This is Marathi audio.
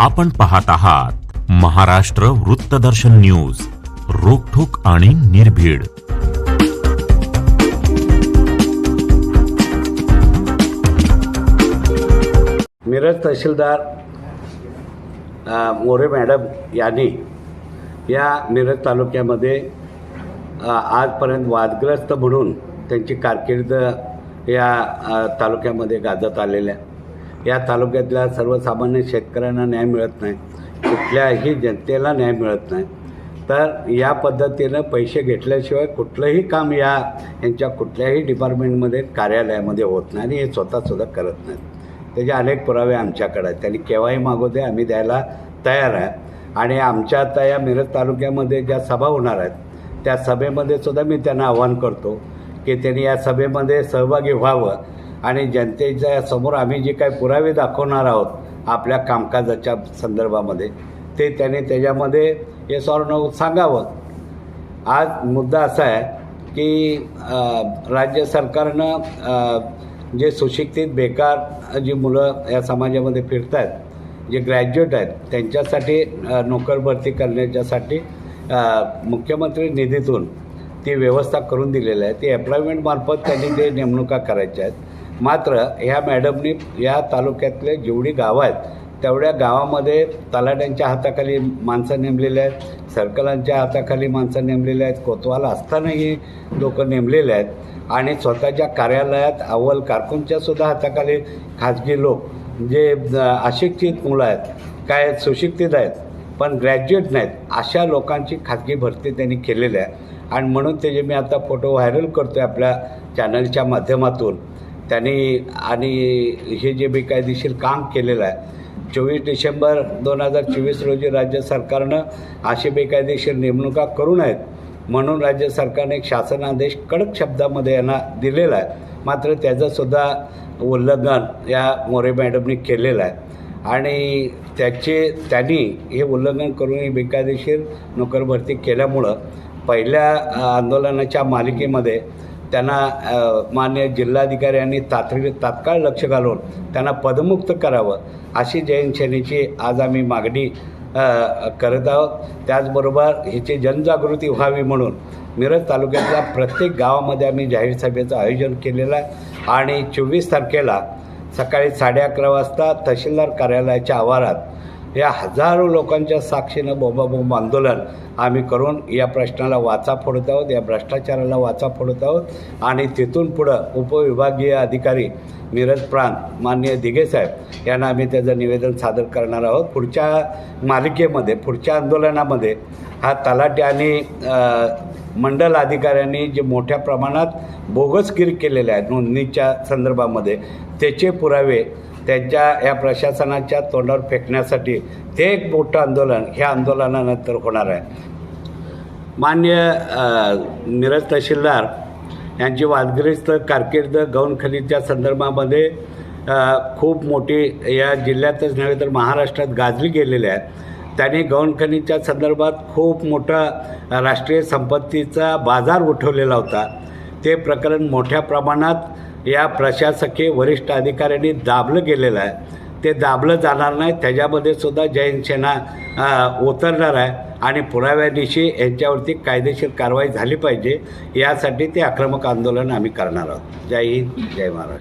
आपण पाहत आहात महाराष्ट्र वृत्तदर्शन न्यूज रोखोक आणि निर्भीड. मिरज तहसीलदार अ, मोरे मॅडम यांनी या मिरज तालुक्यामध्ये अ, आजपर्यंत वादग्रस्त म्हणून त्यांची कारकीर्द या अ, तालुक्यामध्ये गाजत आलेल्या. या तालुक्यातल्या सर्वसामान्य शेतकऱ्यांना न्याय मिळत नाही. कुठल्याही जनतेला न्याय मिळत नाही. तर या पद्धतीनं पैसे घेतल्याशिवाय कुठलंही काम या यांच्या कुठल्याही डिपार्टमेंटमध्ये कार्यालयामध्ये होत नाही आणि हे स्वतःसुद्धा करत नाहीत. त्याचे अनेक पुरावे आमच्याकडे आहेत. त्यांनी केव्हाही मागवते दे आम्ही द्यायला तयार आहे. आणि आमच्या आता या मिरज तालुक्यामध्ये ज्या सभा होणार आहेत त्या सभेमध्ये सुद्धा मी त्यांना आवाहन करतो की त्यांनी या सभेमध्ये सहभागी व्हावं. आणि जनतेच्या समोर आम्ही जे काही पुरावे दाखवणार आहोत आपल्या कामकाजाच्या संदर्भामध्ये ते त्याने त्याच्यामध्ये हे सॉर्न सांगावं. आज मुद्दा असा आहे की राज्य सरकारनं जे सुशिक्षित बेकार जी मुलं या समाजामध्ये फिरत आहेत जे ग्रॅज्युएट आहेत त्यांच्यासाठी नोकर भरती करण्याच्यासाठी मुख्यमंत्री निधीतून ती व्यवस्था करून दिलेली आहे ती एम्प्लॉयमेंटमार्फत त्यांनी ते नेमणुका करायच्या आहेत मात्र ह्या मॅडमनी या तालुक्यातले जेवढी गावं आहेत तेवढ्या गावामध्ये तलाट्यांच्या हाताखाली माणसं नेमलेली आहेत सर्कलांच्या हाताखाली माणसं नेमलेली आहेत कोतवाल असतानाही लोक नेमलेले आहेत आणि स्वतःच्या कार्यालयात अव्वल कारकूनच्यासुद्धा हाताखाली खाजगी लोक जे अशिक्षित मुलं आहेत काय सुशिक्षित आहेत पण ग्रॅज्युएट नाहीत अशा लोकांची खाजगी भरती त्यांनी केलेली आहे. आणि म्हणून त्याचे मी आता फोटो व्हायरल करतो आहे आपल्या चॅनलच्या माध्यमातून त्यांनी आणि हे जे बेकायदेशीर काम केलेलं आहे चोवीस डिसेंबर दोन हजार चोवीस रोजी राज्य सरकारनं अशी बेकायदेशीर नेमणुका करू नयेत म्हणून राज्य सरकारने एक शासनादेश कडक शब्दामध्ये यांना दिलेला आहे. मात्र त्याचंसुद्धा उल्लंघन या मोरे मॅडमनी केलेलं आहे. आणि त्याचे त्यांनी हे उल्लंघन करून ही बेकायदेशीर नोकरभरती केल्यामुळं पहिल्या आंदोलनाच्या मालिकेमध्ये त्यांना मान्य जिल्हाधिकाऱ्यांनी तातडी तात्काळ लक्ष घालून त्यांना पदमुक्त करावं अशी जैन सेनेची आज आम्ही मागणी करत आहोत. त्याचबरोबर ह्याची जनजागृती व्हावी म्हणून मिरज तालुक्यातल्या प्रत्येक गावामध्ये आम्ही जाहीर सभेचं आयोजन केलेलं आहे. आणि चोवीस तारखेला सकाळी साडे अकरा वाजता तहसीलदार कार्यालयाच्या आवारात या हजारो लोकांच्या साक्षीनं बोंबाबोंब आंदोलन आम्ही करून या प्रश्नाला वाचा फोडत आहोत या भ्रष्टाचाराला वाचा फोडत आहोत. आणि तिथून पुढं उपविभागीय अधिकारी मिरज प्रांत माननीय दिघेसाहेब यांना आम्ही त्याचं निवेदन सादर करणार आहोत. पुढच्या मालिकेमध्ये पुढच्या आंदोलनामध्ये हा तलाठी आणि मंडल अधिकाऱ्यांनी जे मोठ्या प्रमाणात बोगसगिरी केलेल्या आहेत नोंदणीच्या संदर्भामध्ये त्याचे पुरावे त्यांच्या या प्रशासनाच्या तोंडावर फेकण्यासाठी ते एक मोठं आंदोलन ह्या आंदोलनानंतर होणार आहे. मान्य निरज तहसीलदार यांची वादग्रस्त कारकीर्द गौणखनीच्या संदर्भामध्ये खूप मोठी या जिल्ह्यातच नव्हे तर महाराष्ट्रात गाजली गेलेली आहे. त्याने गौणखनीच्या संदर्भात खूप मोठा राष्ट्रीय संपत्तीचा बाजार उठवलेला होता. ते प्रकरण मोठ्या प्रमाणात या प्रशासकीय वरिष्ठ अधिकाऱ्यांनी दाबलं गेलेलं आहे. ते दाबलं जाणार नाही त्याच्यामध्ये सुद्धा जैन सेना उतरणार आहे आणि पुराव्यादिशी यांच्यावरती कायदेशीर कारवाई झाली पाहिजे. यासाठी ते आक्रमक आंदोलन आम्ही करणार आहोत. जय हिंद जय महाराष्ट्र.